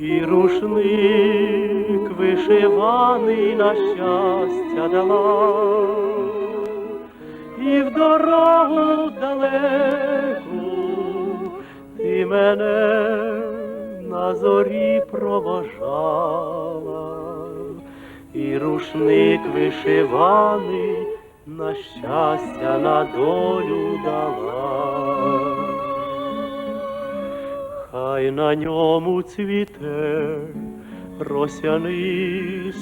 і рушник вишиваний на щастя дала, і в дорогу далеку ти мене на зорі проважала, і рушник вишиваний на щастя на долю дала. Хай на ньому цвіте росяний